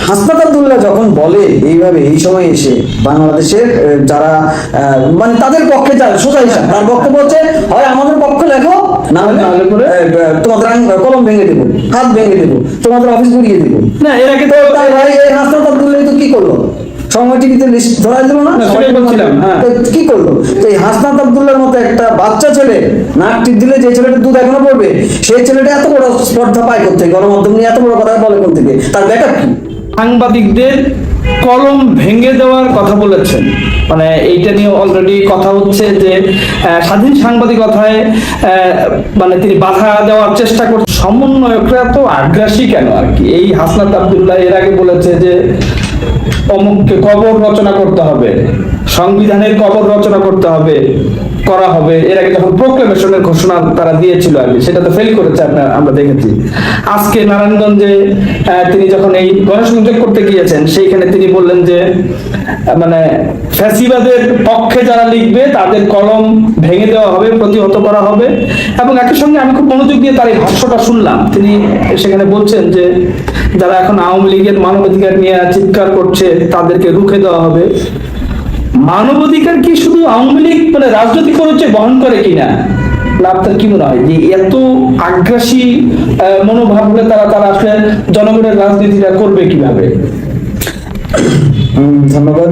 হাসনাত আব্দুল্লাহ যখন বলে এইভাবে এই সময় এসে বাংলাদেশের যারা আহ, মানে তাদের পক্ষে যারা সোজা হিসাব তার বক্তব্য হচ্ছে হয় আমাদের পক্ষে লেখো না হলে তোমাদের কলম ভেঙে দেবো হাত ভেঙে দেবো তোমাদের অফিস ঘুরিয়ে দেবো। না এরা আগে তো ভাই এই হাসনাত আব্দুল্লাহ তো কি করল? সময় টিভিতে লিস্ট ধরাই দিল না? না, সেটাই বলছিলাম। তো কি করল তো এই হাসনাত আব্দুল্লাহর মতো একটা বাচ্চা ছেলে নাক টিপ দিলে যে ছেলেটা দুধ এখনও পড়বে সেই ছেলেটা এত বড় স্পর্ধা পায় করতে গণমাধ্যম নিয়ে এত বড় কথা বলে কোন থেকে তার ব্যাকআপ কি? সাংবাদিকদের কলম ভেঙে দেওয়ার কথা বলেছেন। মানে এইটা নিয়ে অলরেডি কথা হচ্ছে যে স্বাধীন সাংবাদিকতায় মানে তিনি বাধা দেওয়ার চেষ্টা করছেন সমন্বয়করা তো আগ্রাসী কেন আর কি? এই হাসনাত আব্দুল্লাহ এর আগে বলেছে যে অমুককে কবর রচনা করতে হবে, সংবিধানের কবর রচনা করতে হবে, করা হবে। এর আগে যখন প্রোক্লেমেশনের ঘোষণা তারা দিয়েছিল কি, সেটা তো ফেল করেছে আপনার, আমরা দেখেছি। আজকে নারায়ণগঞ্জে তিনি যখন এই গণসংযোগ করতে গিয়েছেন, সেইখানে তিনি বললেন যে মানে ফ্যাসিবাদের পক্ষে যারা লিখবে, তাদের কলম ভেঙে দেওয়া হবে, প্রতিহত করা হবে। এবং একই সঙ্গে আমি খুব মনোযোগ দিয়ে তার এই ভাষ্যটা শুনলাম। তিনি সেখানে বলছেন যে যারা এখন আওয়ামী লীগের মানবাধিকার নিয়ে চিৎকার করছে, তাদেরকে রুখে দেওয়া হবে। মানবাধিকার কি শুধু আওয়ামী লীগ মানে রাজনৈতিক পরিচয় বহন করে কিনা? আপনার কি মনে হয় যে এত আগ্রাসী মনোভাব হলে তারা তারা আসলে জনগণের রাজনীতিটা করবে কীভাবে? ধন্যবাদ।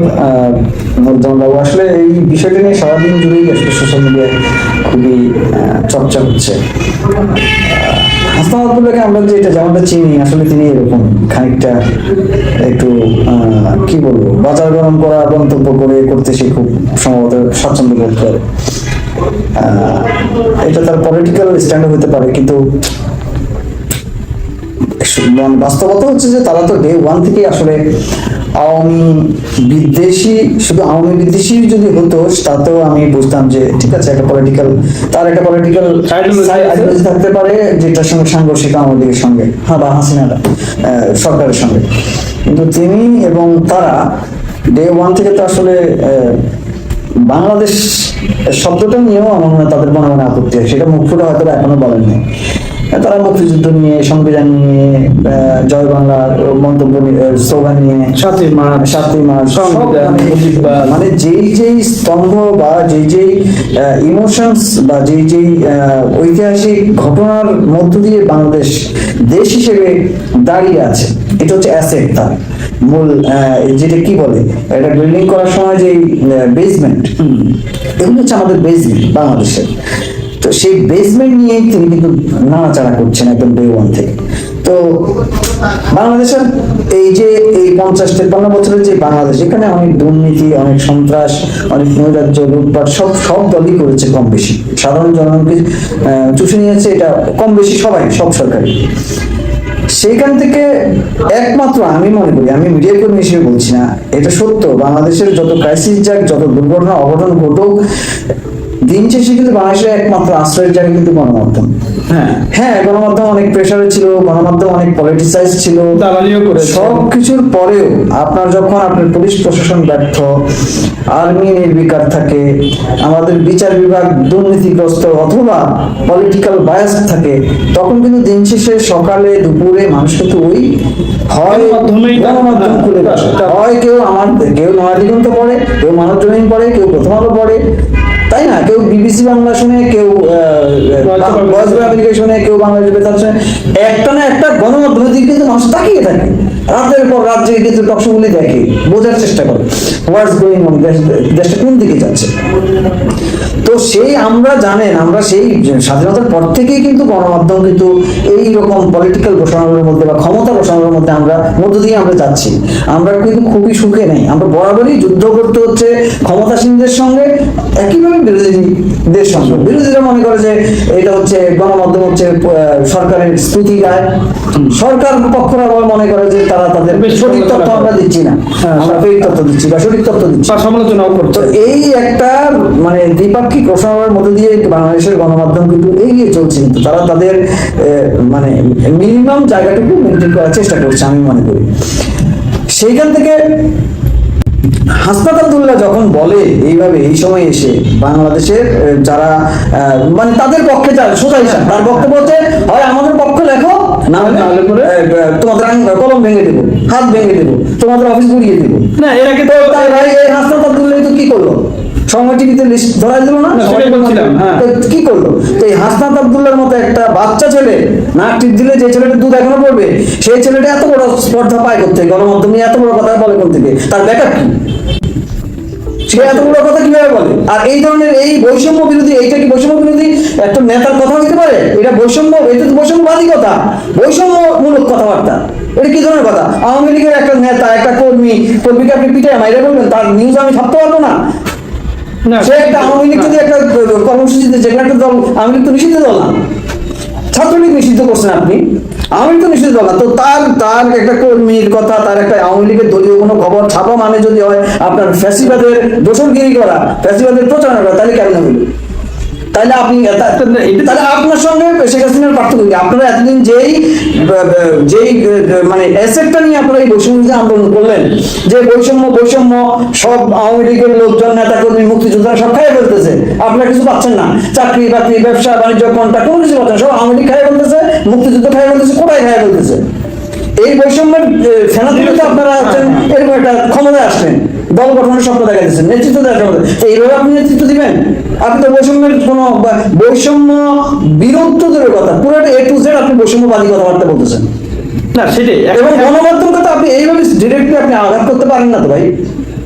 নজরুল আসলে এই বিষয়টা নিয়ে সারাদিন জুড়েই আসলে সোশ্যাল মিডিয়ায় খুবই চর্চা হচ্ছে। হাসনাত আব্দুল্লাহকে আমরা যেটা যেমনটা চিনি, আসলে তিনি এরকম খানিকটা একটু কি বলব, বাজার গরম করা মন্তব্য করে করতে সে খুব সম্ভবত স্বাচ্ছন্দ্য বোধ করে। এটা তার পলিটিক্যাল স্ট্যান্ড হতে পারে, কিন্তু বাস্তবতা হচ্ছে যে তারা তো ডে ওয়ান থেকেই আসলে আওয়ামী বিদ্বেষী শুধু আওয়ামী বিদ্বেষী যদি হতো তাতেও আমি বুঝতাম যে ঠিক আছে একটা পলিটিক্যাল তার একটা পলিটিক্যাল থাকতে পারে যেটার সঙ্গে সাংঘর্ষিক আওয়ামী লীগের সঙ্গে হ্যাঁ বা হাসিনারা সরকারের সঙ্গে। কিন্তু তিনি এবং তারা ডে ওয়ান থেকে তো আসলে আহ, বাংলাদেশ শব্দটা নিয়েও আমার মনে হয় তাদের মনে মনে আপত্তি হয় সেটা মুখ ফুটে হয়তো এখনও বলেননি। তারা মুক্তিযুদ্ধ নিয়ে সংবিধান নিয়ে জয় বাংলার মন্তব্য স্লোগান নিয়ে সাতই মার্চ, সাতই মার্চ মানে- মানে যেই যেই স্তম্ভ বা যেই যেই ইমোশনস বা যেই যেই ঐতিহাসিক ঘটনার মধ্য দিয়ে বাংলাদেশ দেশ হিসেবে দাঁড়িয়ে আছে এটা হচ্ছে অ্যাসেট তার মূল আহ, যেটা কি বলে? এটা বিল্ডিং করার সময় যে বেসমেন্ট এগুলো হচ্ছে আমাদের বেসমেন্ট বাংলাদেশের। তো সেই বেসমেন্ট নিয়েই তিনি কিন্তু নাড়াচাড়া করছেন একদম ডে ওয়ান থেকে। তো বাংলাদেশের এই যে এই পঞ্চাশ তেপান্ন বছরের যে বাংলাদেশ, এখানে অনেক দুর্নীতি, অনেক সন্ত্রাস, অনেক নৈরাজ্য, লুটপাট, সব সব দলই করেছে কম বেশি। সাধারণ জনগণকে চুষে নিয়েছে এটা কম বেশি সবাই, সব সরকারি। সেইখান থেকে একমাত্র আমি মনে করি, আমি মিডিয়া কর্মী হিসেবে বলছি না, এটা সত্য। বাংলাদেশের যত ক্রাইসিস যাক, যত দুর্ঘটনা, অঘটন ঘটুক দিন শেষে কিন্তু বাংলাদেশের একমাত্র আশ্রয়ের জায়গা কিন্তু গণমাধ্যম। হ্যাঁ। হ্যাঁ গণমাধ্যম অনেক প্রেশারে ছিল গণমাধ্যম অনেক পলিটিসাইজ ছিল। দালালিও। সব কিছুর পরেও আপনার যখন আপনার পুলিশ প্রশাসন ব্যর্থ আর্মি নির্বিকার থাকে আমাদের বিচার বিভাগ দুর্নীতিগ্রস্ত অথবা পলিটিক্যাল বায়াস থাকে তখন কিন্তু দিন শেষে সকালে দুপুরে মানুষ কিন্তু ওই হয় গণমাধ্যম খুলে হয় কেউ আমার কেউ নয়াদিগন্ত পড়ে কেউ মানব জমিন পড়ে কেউ প্রথম আলো পড়ে তাই না কেউ বিবিসি বাংলা শুনে কেউ ভয়েস শুনে কেউ বাংলাদেশ বেতার শুনে একটা না একটা গণমাধ্যমের দিকে কিন্তু মানুষ তাকিয়ে থাকে রাতের পর রাত জেগে কিন্তু টকশোগুলি দেখে, বোঝার চেষ্টা করে হোয়াটস গোয়িং অন দেশটা কোন দিকে যাচ্ছে? তো সেই আমরা জানেন, আমরা সেই স্বাধীনতার পর থেকেই কিন্তু গণমাধ্যম কিন্তু এই রকম পলিটিক্যাল ঘোষণাগুলোর মধ্যে বা ক্ষমতা ঘোষণাগুলোর মধ্যে আমরা, মধ্য দিয়ে আমরা যাচ্ছি। আমরা কিন্তু খুবই সুখে নেই। আমরা বরাবরই যুদ্ধ করতে হচ্ছে ক্ষমতাসীনদের সঙ্গে, একইভাবে বিরোধীদের সঙ্গে। বিরোধীরা মনে করে যে এটা হচ্ছে গণমাধ্যম হচ্ছে সরকারের স্তুতি গায় সরকার পক্ষরা মনে করে যে তারা তাদের সঠিক তথ্য আমরা দিচ্ছি না। হ্যাঁ, আমরা ফেক তথ্য দিচ্ছি বা সঠিক তথ্য দিচ্ছি। সমালোচনাও এই একটা মানে দ্বিপাক্ষিক ঘোষণার মধ্যে দিয়ে বাংলাদেশের গণমাধ্যম কিন্তু এগিয়ে চলছে কিন্তু তারা তাদের মানে মিনিমাম জায়গাটুকু মেনটেন করার চেষ্টা করছে আমি মনে করি। সেইখান থেকে হাসনাতাবদুল্লাহ যখন বলে এইভাবে এই সময় এসে বাংলাদেশের যারা আহ, মানে তাদের পক্ষে যারা সোজা হিসাব তার বক্তব্য হচ্ছে হয় আমাদের পক্ষে লেখো না হলে পরে? এ, এ, তোমাদের কলম ভেঙে দেবো হাত ভেঙে দেবো তোমাদের অফিস গুড়িয়ে দেবো। না এর আগে তো তাই ভাই এই হাসপাতাল তো কি করল? সময় টিভিতে লিস্ট দিল না? হ্যাঁ। কি করল? তো এই হাসনাত আব্দুল্লার মতো একটা বাচ্চা ছেলে নাক টিপ দিলে যে ছেলেটা দুধ এখনও পড়বে সেই ছেলেটা এত বড় স্পর্ধা পায় করতে গণমাধ্যমে এত বড় কথা বলে কোন থেকে তার ব্যাকআপ কি? সে এত বড় কথা কীভাবে বলে? আর এই ধরনের এই বৈষম্য বিরোধী এইটা কি বৈষম্য বিরোধী? একটা নেতার কথা হইতে পারে? এটা বৈষম্য এটা তো বৈষম্যবাদী কথা। বৈষম্যমূলক কথাবার্তা। এটা কি ধরনের কথা? আওয়ামী লীগের একটা নেতা একটা কর্মী কর্মীকে আপনি পিঠে মাইরে বলবেন তার নিউজ আমি ছাপতে পারব না। না। সে একটা আওয়ামী লীগ যদি একটা কর্মসূচিতে যেখানে একটা দল আওয়ামী লীগ তো নিষিদ্ধ দল না। ছাত্রলীগ নিষিদ্ধ করছেন আপনি? আওয়ামী তো নিষিদ্ধ না। তো তার তার একটা কর্মীর কথা, তার একটা আওয়ামী লীগের দলীয় কোনো খবর ছাপা মানে যদি হয়, আপনার ফ্যাসিবাদের দোষণগিরি করা, ফ্যাসিবাদের প্রচারণা করা, তাহলে কেন হইল? তাহলে আপনি তাহলে আপনার সঙ্গে শেখ হাসিনার পার্থক্য কি? আপনারা এতদিন যেই যেই মানে অ্যাসেটটা নিয়ে আপনারা এই বৈষম্য আন্দোলন করলেন, যে বৈষম্য বৈষম্য, সব আওয়ামী লীগের লোকজন নেতা কর্মী মুক্তিযোদ্ধারা সব খাইয়ে ফেলতেছে। আপনারা কিছু পাচ্ছেন না। চাকরি বাকরি, ব্যবসা, বাণিজ্য কন্ট্রাক্ট কোনো কিছু পাচ্ছেন সব আওয়ামী লীগ খাইয়ে ফেলতেছে, মুক্তিযুদ্ধ খাইয়ে ফেলতেছে কোথায় খাইয়ে ফেলতেছে। এই বৈষম্যের ফেনা থেকে তো আপনারা হচ্ছেন এরকম একটা ক্ষমতায় আসলেন দল গঠনের স্বপ্ন দেখা দিচ্ছেন নেতৃত্ব দেওয়ার দেখা- এইভাবে আপনি নেতৃত্ব দিবেন? আপনি তো বৈষম্যের কোনো বৈষম্য বিরুদ্ধ দূরের কথা পুরোটা এ টু জেড আপনি বৈষম্যবাদী কথাবার্তা বলতেছেন। না সেটাই। এবং গণমাধ্যমকে তো আপনি এইভাবে ডিরেক্টলি আপনি আঘাত করতে পারেন না তো ভাই।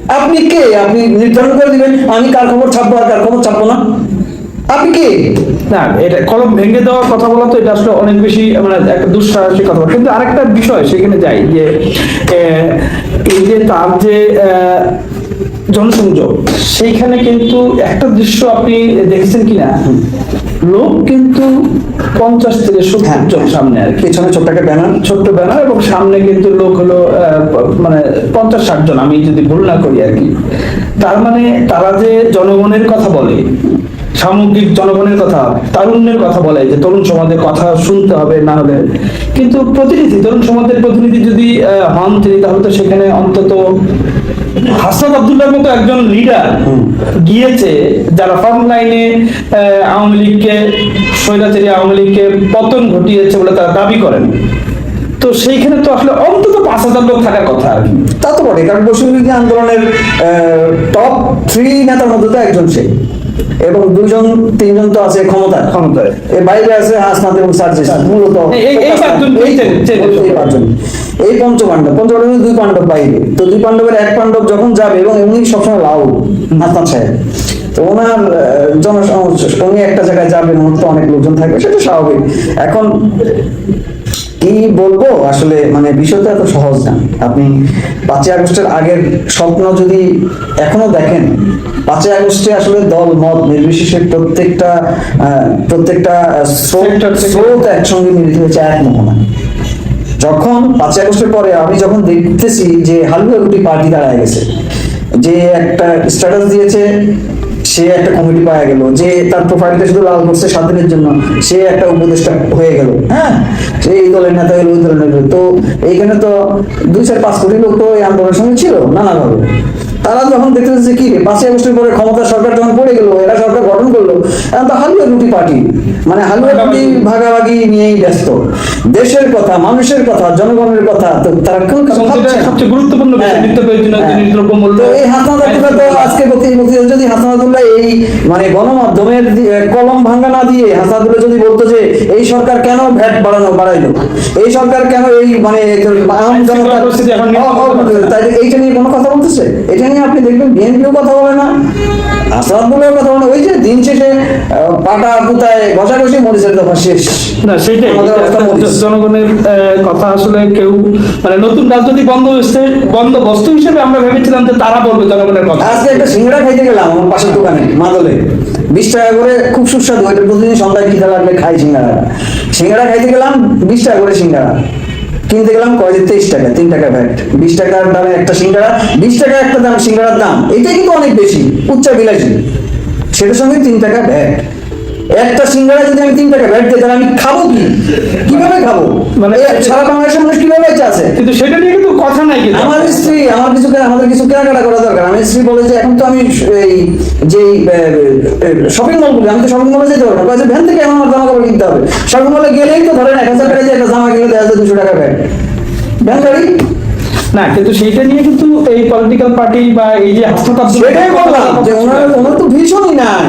আপনি কে? আপনি নির্ধারণ করে দিবেন আমি কার খবর ছাপবো আর কার খবর ছাপবো না? আপনি কে? না এটা কলম ভেঙে দেওয়ার কথা বলা তো এটা আসলে অনেক বেশি মানে একটা দুঃসাহসিক কথা। কিন্তু আরেকটা বিষয় সেখানে যাই যে এই যে তার যে জনসংযোগ সেইখানে কিন্তু একটা দৃশ্য আপনি দেখেছেন কিনা? লোক কিন্তু পঞ্চাশ থেকে সত্তর জন সামনে আর কি। পেছনে ছোট্ট একটা ব্যানার। ছোট্ট ব্যানার এবং সামনে কিন্তু লোক হলো আহ, মানে পঞ্চাশ ষাট জন আমি যদি ভুল না করি আর কি। তার মানে তারা যে জনগণের কথা বলে সামগ্রিক জনগণের কথা, তারুণ্যের কথা বলে যে তরুণ সমাজের কথা শুনতে হবে, না হলে। কিন্তু প্রতিনিধি, তরুণ সমাজের প্রতিনিধি যদি হন তিনি, তাহলে তো সেখানে অন্তত হাসান আব্দুল্লাহর মতো একজন লিডার গিয়েছে, যারা ফ্রন্ট আওয়ামী লীগকে, স্বৈরাচারী আওয়ামী লীগকে পতন ঘটিয়েছে বলে তারা দাবি করেন। তো সেইখানে তো আসলে অন্তত পাঁচ হাজার লোক থাকার কথা তা তো বটে কারণ বৈষম্যবিরোধী আন্দোলনের টপ থ্রি নেতার মধ্যে তো একজন সে। এবং দুজন তিনজন তো আছে ক্ষমতায়। ক্ষমতায়। এর বাইরে আছে হাসনাত এবং সার্জিস। মূলত এই- পাঁচজন এই পঞ্চপাণ্ডব। পঞ্চপাণ্ডবের দুই পাণ্ডব বাইরে তো দুই পাণ্ডবের এক পাণ্ডব যখন যাবে এবং এমনি সবসময় লাউড হাসনাত সাহেব তো ওনার জনসমস্যা উনি একটা জায়গায় যাবেন ওনার তো অনেক লোকজন থাকবে সেটা স্বাভাবিক। এখন কি বলব? আসলে মানে বিষয়টা এত সহজ না। আপনি পাঁচই আগস্টের আগের স্বপ্ন যদি এখনও দেখেন পাঁচই আগস্টে আসলে দল মত নির্বিশেষে প্রত্যেকটা প্রত্যেকটা স্রোত একসঙ্গে মিলিত হয়েছে এক মোহনা যখন পাঁচই আগস্টের পরে আমি যখন দেখতেছি যে হালুয়া দুটি পার্টি দাঁড়ায় গেছে যে একটা স্ট্যাটাস দিয়েছে সে একটা কমিটি পাওয়া গেল, যে তার প্রোফাইলটা শুধু লাল করছে সাত দিনের জন্য, সে একটা উপদেষ্টা হয়ে গেল হ্যাঁ? সে এই দলের নেতা হলো ওই দলের নেতা। তো এইখানে তো দুই চার পাঁচ কোটি লোক তো এই আন্দোলনের সঙ্গে ছিল, নানাভাবে। তারা যখন দেখতেছে যে কি রে, পাঁচই আগস্টের পরে ক্ষমতা সরকার যখন পড়ে গেল এরা সরকার গঠন করল এখন তো হালুয়া রুটি পার্টি। মানে হালুয়া রুটি ভাগাভাগি নিয়েই ব্যস্ত। দেশের কথা মানুষের কথা জনগণের কথা তো তারা কেউ। সবচেয়ে গুরুত্বপূর্ণ হ্যাঁ, হ্যাঁ। এই তো আজকে প্রতি- প্রতি- যদি এই মানে গণমাধ্যমের কলম ভাঙ্গা না দিয়ে হাসনাত যদি বলতো যে এই সরকার কেন ভ্যাট বাড়ানো বাড়াইলো? এই সরকার কেন এই মানে আম তাই এইটা নিয়ে কোনো কথা বলতেছে? এটা নিয়ে আপনি দেখবেন বিএনপিও কথা বলে না কথা বলে ওই যে দিন শেষে পাটা পুতায় ঘষাঘষি মরিচের দফা শেষ। না সেটাই। জনগণের কথা আসলে কেউ মানে নতুন রাজনৈতিক বন্দোবস্তে বন্দোবস্ত হিসেবে আমরা ভেবেছিলাম যে তারা বলবে জনগণের কথা। আজকে একটা সিঙ্গাড়া খাইতে গেলাম আমার পাশের দোকানে মাদলে। বিশ টাকা করে খুব সুস্বাদু এটা প্রতিদিন সন্ধ্যায় খিদা লাগলে খাই সিঙ্গাড়া সিঙ্গাড়া খাইতে গেলাম বিশ টাকা করে সিঙ্গাড়া। কিনতে গেলাম কয় তেইশ টাকা, তিন টাকা ভ্যাট বিশ টাকার দামে একটা সিঙ্গারা, বিশ টাকা একটা দাম, সিঙ্গারার দাম এটাই কিন্তু অনেক বেশি, উচ্চ বিলাসী। সেটার সঙ্গে তিন টাকা ভ্যাট একটা সিঙ্গারা যদি আমি তিন টাকা ব্যাট দিই তাহলে আমি খাব কি? কীভাবে খাব? মানে সারা বাংলাদেশের মানুষ কীভাবে আছে? কিন্তু সেটা নিয়ে কিন্তু কথা নাই কিন্তু। আমার স্ত্রী আমার কিছু আমাদের কিছু কেনাকাটা করা দরকার। আমার স্ত্রী বলে যে এখন তো আমি এই যে শপিং মলগুলো আমি তো শপিং মলে যেতে পারব ভ্যান থেকে এখন আমার জামা কাপড় কিনতে হবে। শপিং মলে গেলেই তো ধরেন এক হাজার টাকা একটা জামা কিনে দেয় হাজার দুশো টাকা ব্যাগ। ভ্যান গাড়ি? না কিন্তু সেইটা নিয়ে কিন্তু এই পলিটিক্যাল পার্টি বা এই যে হাসপাতাল সেটাই বললাম যে ওনারা ওনারা তো ভীষণই নাই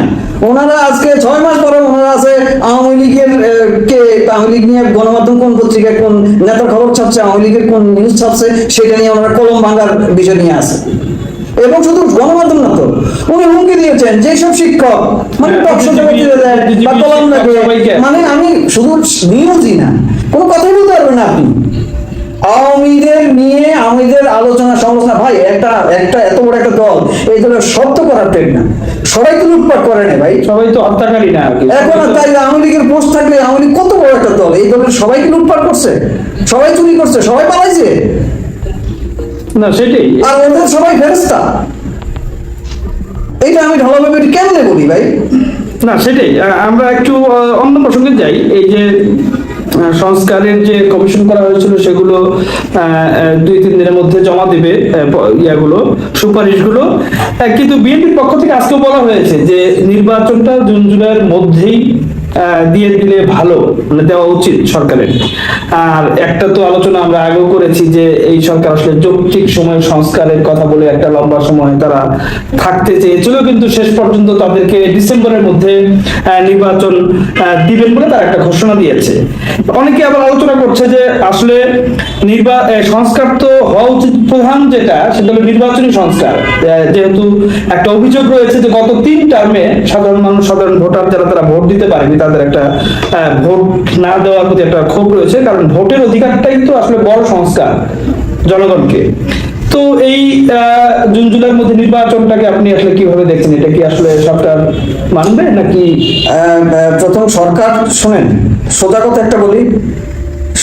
ওনারা আজকে ছয় মাস পরে ওনারা আছে আওয়ামী লীগের কে আওয়ামী লীগ নিয়ে গণমাধ্যম কোন পত্রিকায় কোন নেতার খবর ছাপছে আওয়ামী লীগের কোন নিউজ ছাপছে সেটা নিয়ে ওনারা কলম ভাঙার বিষয় নিয়ে আছে। এবং শুধু গণমাধ্যম না তো উনি হুমকি দিয়েছেন যেসব শিক্ষক মানে হ্যাঁ, বা কলম শিক্ষক মানে আমি শুধু নিউজই না কোনো কথাই বলতে পারবেন না আপনি। আওয়ামীদের নিয়ে আওয়ামীদের আলোচনা সমালোচনা ভাই একটা একটা এত বড় একটা দল এই দলের শব্দ করার টেক না। সবাই তো লুটপাট করে না ভাই। সবাই তো হত্যাকারী না এখন তাই আওয়ামী লীগের পোস্ট থাকলে আওয়ামী লীগ কত বড় একটা দল? এই দলের সবাইকে লুটপাট করছে? সবাই চুরি করছে সবাই পালাইছে? না সেটাই। আর ওদের সবাই ফেরস্তা এটা আমি ঢালাভাবে কেমনে বলি ভাই? না সেটাই। আমরা একটু অন্য প্রসঙ্গে যাই। এই যে সংস্কারের যে কমিশন করা হয়েছিল সেগুলো দুই, তিন দিনের মধ্যে জমা দেবে ইয়াগুলো, সুপারিশগুলো। গুলো কিন্তু বিএনপির পক্ষ থেকে আজকে বলা হয়েছে যে নির্বাচনটা জুন, জুলাইয়ের মধ্যেই দিয়ে দিলে ভালো মানে দেওয়া উচিত সরকারের। আর একটা তো আলোচনা আমরা আগেও করেছি যে এই সরকার আসলে যৌক্তিক সময় সংস্কারের কথা বলে একটা লম্বা সময় তারা থাকতে চেয়েছিল, কিন্তু শেষ পর্যন্ত তাদেরকে ডিসেম্বরের মধ্যে নির্বাচন দিবেন বলে তারা একটা ঘোষণা দিয়েছে। অনেকে আবার আলোচনা করছে যে আসলে নির্বা সংস্কার তো হওয়া উচিত প্রধান যেটা, সেটা হলো নির্বাচনী সংস্কার। যেহেতু একটা অভিযোগ রয়েছে যে গত তিন টার্মে সাধারণ মানুষ, সাধারণ ভোটার যারা, তারা ভোট দিতে পারেনি, তাদের একটা ভোট না দেওয়ার প্রতি একটা ক্ষোভ রয়েছে, কারণ ভোটের অধিকারটাই তো আসলে বড় সংস্কার জনগণকে। তো এই জুন, জুলাইয়ের মধ্যে নির্বাচনটাকে আপনি আসলে কীভাবে দেখছেন? এটা কি আসলে সরকার মানবে নাকি? প্রথম সরকার, শুনেন সোজা কথা একটা বলি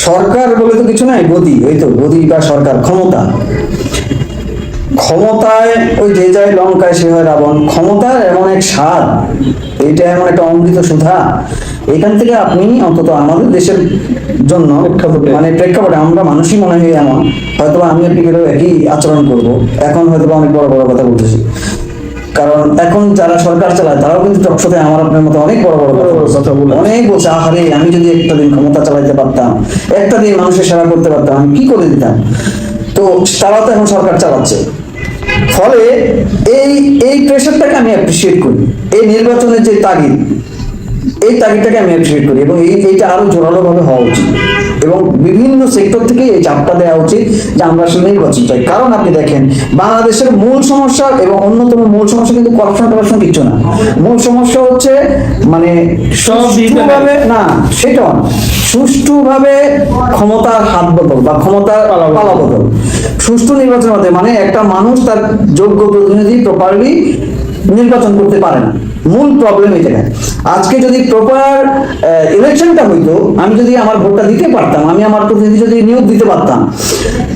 সরকার বলে তো কিছু নাই গদি ওই তো গদি বা সরকার ক্ষমতা। ক্ষমতায় ওই যে যায় লঙ্কায় সে হয় রাবণ ক্ষমতার এমন এক স্বাদ এটা এমন একটা অমৃত সুধা। এখান থেকে আপনি অন্তত আমাদের দেশের জন্য মানে প্রেক্ষাপটে আমরা মানুষই মনে হয় এমন। হয়তো আমি আপনি একই আচরণ করব। এখন হয়তো অনেক বড় বড় কথা বলতেছি। কারণ এখন যারা সরকার চালায় তারাও কিন্তু টকশোতে আমার আপনার মতো অনেক বড় বড় কথা বড় বড় কথা বলে। অনেক বলছে আহারে আমি যদি একটা দিন ক্ষমতা চালাইতে পারতাম একটা দিন মানুষের সেবা করতে পারতাম আমি কি করে দিতাম? তো তারা তো এখন সরকার চালাচ্ছে। ফলে এই এই প্রেশারটাকে আমি অ্যাপ্রিসিয়েট করি। এই নির্বাচনের যে তাগিদ এই তাগিদটাকে আমি অ্যাপ্রিসিয়েট করি এবং এই এইটা আরও জোরালো ভাবে হওয়া উচিত। এবং বিভিন্ন সেক্টর থেকে এই চাপটা দেওয়া উচিত যে আমরা আসলে নির্বাচন চাই। কারণ আপনি দেখেন বাংলাদেশের মূল সমস্যা এবং অন্যতম মূল সমস্যা কিন্তু করাপশন টরাপশন কিছু না। মূল সমস্যা হচ্ছে মানে সুষ্ঠুভাবে না সেটা সুষ্ঠুভাবে ক্ষমতার হাত বদল বা ক্ষমতার। পালা বদল। সুষ্ঠু নির্বাচনের মাধ্যমে মানে একটা মানুষ তার যোগ্য প্রতিনিধি প্রপারলি নির্বাচন করতে পারে না। মূল প্রবলেম জায়গায় আজকে যদি প্রপার ইলেকশনটা হইতো আমি যদি আমার ভোটটা দিতে পারতাম আমি আমার প্রতিনিধি যদি নিয়োগ দিতে পারতাম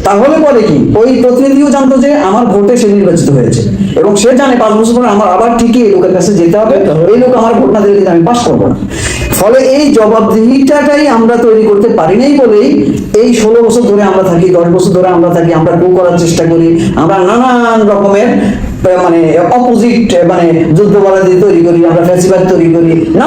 তাহলে পরে কি? ওই প্রতিনিধিও জানতো যে আমার ভোটে সে নির্বাচিত হয়েছে। এবং সে জানে পাঁচ বছর পরে আমার আবার ঠিকই এই লোকের কাছে যেতে হবে। এই লোক আমার ভোটটা দিলে কিন্তু আমি পাস করব না। ফলে এই জবাবদিহিটাটাই আমরা তৈরি করতে পারি নাই বলেই এই ষোলো বছর ধরে আমরা থাকি, দশ বছর ধরে আমরা থাকি, আমরা কু করার চেষ্টা করি, আমরা নানান রকমের মানে অপোজিট মানে যুদ্ধ বলা দিয়ে তৈরি করি, আমরা ফ্যাসিবাদ তৈরি করি না